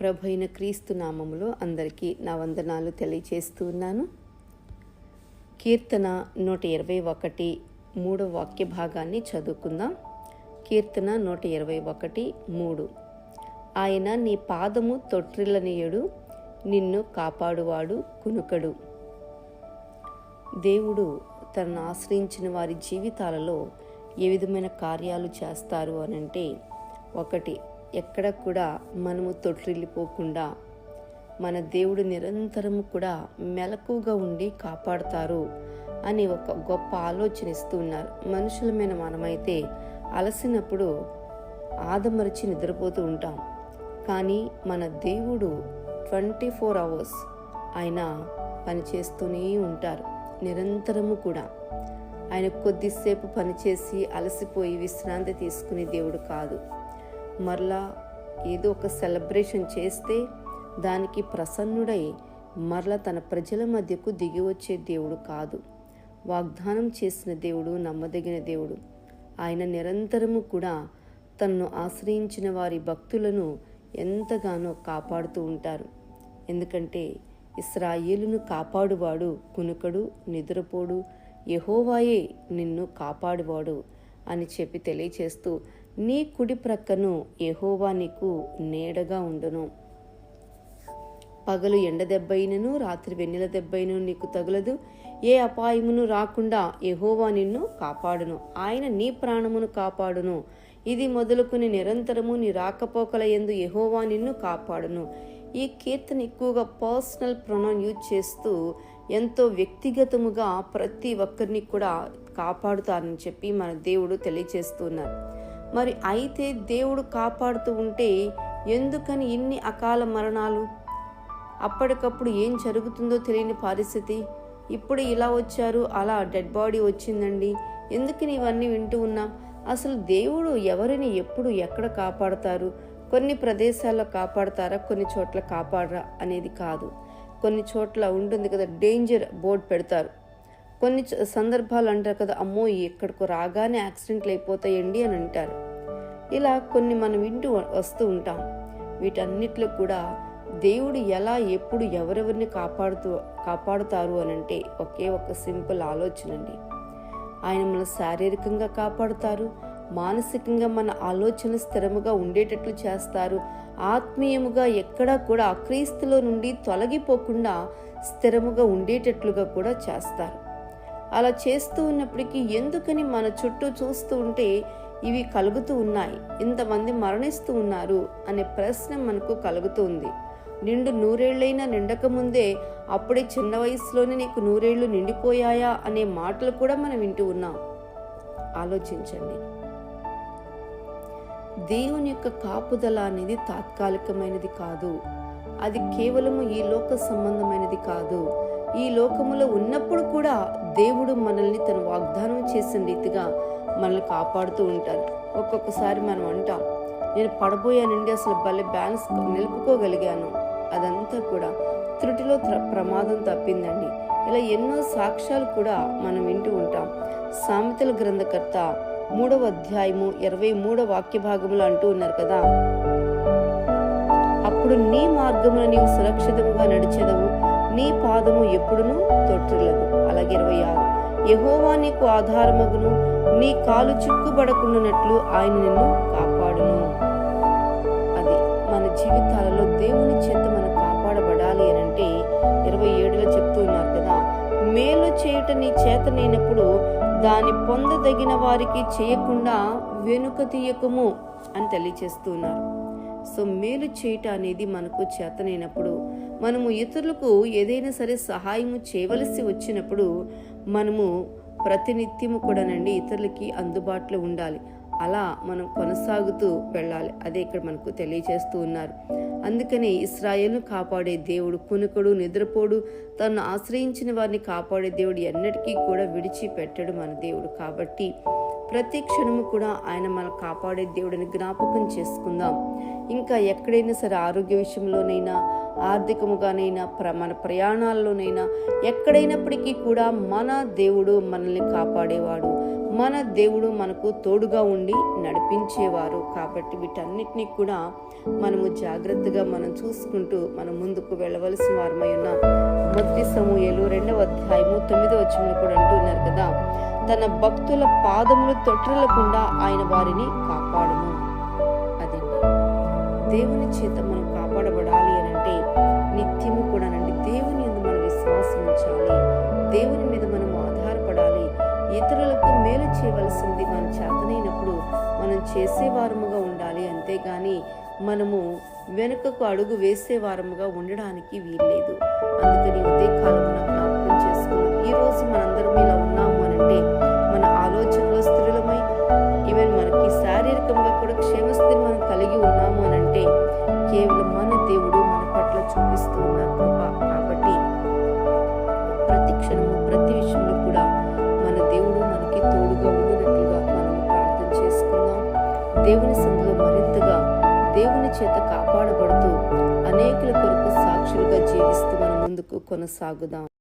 ప్రభు అయిన క్రీస్తు నామములో అందరికీ నా వందనాలు తెలియచేస్తూ ఉన్నాను. కీర్తన నూట ఇరవై ఒకటి మూడో వాక్య భాగాన్ని చదువుకుందాం. కీర్తన నూట ఇరవై ఒకటి మూడు. ఆయన నీ పాదము తొట్రిల్లనీయుడు నిన్ను కాపాడువాడు కునుకడు. దేవుడు తనను ఆశ్రయించిన వారి జీవితాలలో ఏ విధమైన కార్యాలు చేస్తారు అనంటే ఒకటి ఎక్కడ కూడా మనము తొట్టిల్లిపోకుండా మన దేవుడు నిరంతరము కూడా మెలకుగా ఉండి కాపాడుతారు అని ఒక గొప్ప ఆలోచన ఇస్తూ ఉన్నారు. మనుషులమైన మనమైతే అలసినప్పుడు ఆదమరిచి నిద్రపోతూ ఉంటాం. కానీ మన దేవుడు ట్వంటీ ఫోర్ అవర్స్ ఆయన పనిచేస్తూనే ఉంటారు. నిరంతరము కూడా. ఆయన కొద్దిసేపు పనిచేసి అలసిపోయి విశ్రాంతి తీసుకునే దేవుడు కాదు. మరలా ఏదో ఒక సెలబ్రేషన్ చేస్తే దానికి ప్రసన్నుడై మరలా తన ప్రజల మధ్యకు దిగి వచ్చే దేవుడు కాదు. వాగ్దానం చేసిన దేవుడు నమ్మదగిన దేవుడు. ఆయన నిరంతరము కూడా తన్ను ఆశ్రయించిన వారి భక్తులను ఎంతగానో కాపాడుతూ ఉంటారు. ఎందుకంటే ఇస్రాయేలును కాపాడువాడు కునుకడు నిద్రపోడు యహోవాయే నిన్ను కాపాడువాడు అని చెప్పి తెలియచేస్తూ నీ కుడి ప్రక్కను యహోవా నీకు నీడగా ఉండును. పగలు ఎండ దెబ్బైనను రాత్రి వెన్నెల దెబ్బైన నీకు తగులదు. ఏ అపాయమును రాకుండా యహోవా నిన్ను కాపాడును. ఆయన నీ ప్రాణమును కాపాడును. ఇది మొదలుకుని నిరంతరము నీ రాకపోకల ఎందు యహోవా నిన్ను కాపాడును. ఈ కీర్తన ఎక్కువగా పర్సనల్ ప్రొనౌన్ యూజ్ చేస్తూ ఎంతో వ్యక్తిగతముగా ప్రతి ఒక్కరిని కూడా కాపాడుతారని చెప్పి మన దేవుడు తెలియచేస్తున్నారు మరి అయితే దేవుడు కాపాడుతూ ఉంటే ఎందుకని ఇన్ని అకాల మరణాలు? అప్పటికప్పుడు ఏం జరుగుతుందో తెలియని పరిస్థితి. ఇప్పుడు ఇలా వచ్చారు అలా డెడ్ బాడీ వచ్చిందండి. ఎందుకని ఇవన్నీ వింటూ ఉన్నాం? అసలు దేవుడు ఎవరిని ఎప్పుడు ఎక్కడ కాపాడతారు? కొన్ని ప్రదేశాల్లో కాపాడతారా కొన్ని చోట్ల కాపాడరా అనేది కాదు. కొన్ని చోట్ల ఉంటుంది కదా డేంజర్ బోర్డు పెడతారు. కొన్ని సందర్భాలు అంటారు కదా అమ్మో ఎక్కడికో రాగానే యాక్సిడెంట్లు అయిపోతాయండి అని అంటారు. ఇలా కొన్ని మనం వింటూ వస్తూ ఉంటాం. వీటన్నిటిలో కూడా దేవుడు ఎలా ఎప్పుడు ఎవరెవరిని కాపాడుతూ కాపాడుతారు అని అంటే ఒకే ఒక సింపుల్ ఆలోచన అండి. ఆయన మన శారీరకంగా కాపాడుతారు మానసికంగా మన ఆలోచన స్థిరముగా ఉండేటట్లు చేస్తారు ఆత్మీయముగా ఎక్కడా కూడా క్రీస్తులో నుండి తొలగిపోకుండా స్థిరముగా ఉండేటట్లుగా కూడా చేస్తారు. అలా చేస్తూ ఉన్నప్పటికీ ఎందుకని మన చుట్టూ చూస్తూ ఉంటే ఇవి కలుగుతూ ఉన్నాయి? ఇంతమంది మరణిస్తూ ఉన్నారు అనే ప్రశ్న మనకు కలుగుతుంది. నిండు నూరేళ్ళైనా నిండకముందే అప్పుడే చిన్న వయసులోనే నీకు నూరేళ్ళు నిండిపోయాయా అనే మాటలు కూడా మనం వింటూ ఉన్నాం. ఆలోచించండి. దేవుని యొక్క కాపుదల అనేది తాత్కాలికమైనది కాదు. అది కేవలము ఈ లోక సంబంధమైనది కాదు. ఈ లోకములో ఉన్నప్పుడు కూడా దేవుడు మనల్ని తన వాగ్దానం చేసిన రీతిగా మనల్ని కాపాడుతూ ఉంటారు ఒక్కొక్కసారి మనం అంటాం నేను పడబోయానండి అసలు భలే బ్యాలెన్స్ నిలుపుకోగలిగాను. అదంతా కూడా త్రుటిలో ప్రమాదం తప్పిందండి. ఇలా ఎన్నో సాక్ష్యాలు కూడా మనం వింటూ ఉంటాం. సామెతల గ్రంథకర్త మూడవ అధ్యాయము ఇరవై మూడవ వాక్య భాగములు అంటూ ఉన్నారు కదా. అప్పుడు నీ మార్గమున నీవు సురక్షితంగా నడిచెదవు నీ పాదము ఎప్పుడును తొట్టిల్లదు. అలాగే ఇరవై ఆరు. యహోవా నీకు ఆధారమగును. నీ కాలు చిక్కుబడకుండానట్లు ఆయన నిన్ను కాపాడును. అది మన జీవితాలలో దేవుని చేత మనం కాపాడబడాలి అని అంటే ఇరవై ఏడులో చెప్తూ ఉన్నారు కదా. మేలు చేయుట నీ చేత దాని పొందదగిన వారికి చేయకుండా వెనుక తీయకము అని తెలియచేస్తూ ఉన్నారు. సో మేలు చేయట అనేది మనకు చేతనైనప్పుడు మనము ఇతరులకు ఏదైనా సరే సహాయము చేయవలసి వచ్చినప్పుడు మనము ప్రతినిత్యము కూడానండి ఇతరులకి అందుబాటులో ఉండాలి. అలా మనం కొనసాగుతూ వెళ్ళాలి. అదే ఇక్కడ మనకు తెలియజేస్తూ ఉన్నారు. అందుకనే ఇస్రాయేల్ను కాపాడే దేవుడు కునుకడు నిద్రపోడు తను ఆశ్రయించిన వారిని కాపాడే దేవుడు ఎన్నటికీ కూడా విడిచిపెట్టడు మన దేవుడు. కాబట్టి ప్రతి క్షణము కూడా ఆయన మనం కాపాడే దేవుడిని జ్ఞాపకం చేసుకుందాం. ఇంకా ఎక్కడైనా సరే ఆరోగ్య విషయంలోనైనా ఆర్థికముగానైనా ప్ర మన ప్రయాణాల్లోనైనా ఎక్కడైనప్పటికీ కూడా మన దేవుడు మనల్ని కాపాడేవాడు. మన దేవుడు మనకు తోడుగా ఉండి నడిపించేవారు. కాబట్టి వీటన్నిటినీ కూడా మనము జాగ్రత్తగా మనం చూసుకుంటూ మనం ముందుకు వెళ్ళవలసిన వారమై ఉన్నాం మొదటి సమూహలు రెండవ అధ్యాయము తొమ్మిదో వచ్చిన కూడా అంటున్నారు కదా తన భక్తుల పాదములు తొట్టలకుండా ఆయన వారిని కాపాడును అదండి దేవుని చేత మనం కాపాడబడాలి అని అంటే నిత్యము కూడానండి దేవుని ఎందు మనం విశ్వాసం ఉంచాలి. దేవుని చేయవలసింది మన చేతనైనప్పుడు మనం చేసేవారముగా ఉండాలి. అంతేగాని మనము వెనుకకు అడుగు వేసేవారముగా ఉండడానికి వీల్లేదు. అందుకని ఉదయ కాలమున జ్ఞాపకం చేసుకున్నాం ఈరోజు మనందరం ఇలా ఉన్నాము అని అంటే మన ఆలోచనలో స్థిరమై ఈవెన్ మనకి శారీరకంగా కూడా క్షేమస్థితిని మనం కలిగి ఉన్నాము అని మనకి తోడుగా ఉండినట్లుగా మనం ప్రార్థన చేసుకుందాం. దేవుని సందులో మరింతగా దేవుని చేత కాపాడబడుతూ అనేకుల కొరకు సాక్షులుగా జీవిస్తూ మనం ముందుకు కొనసాగుదాం.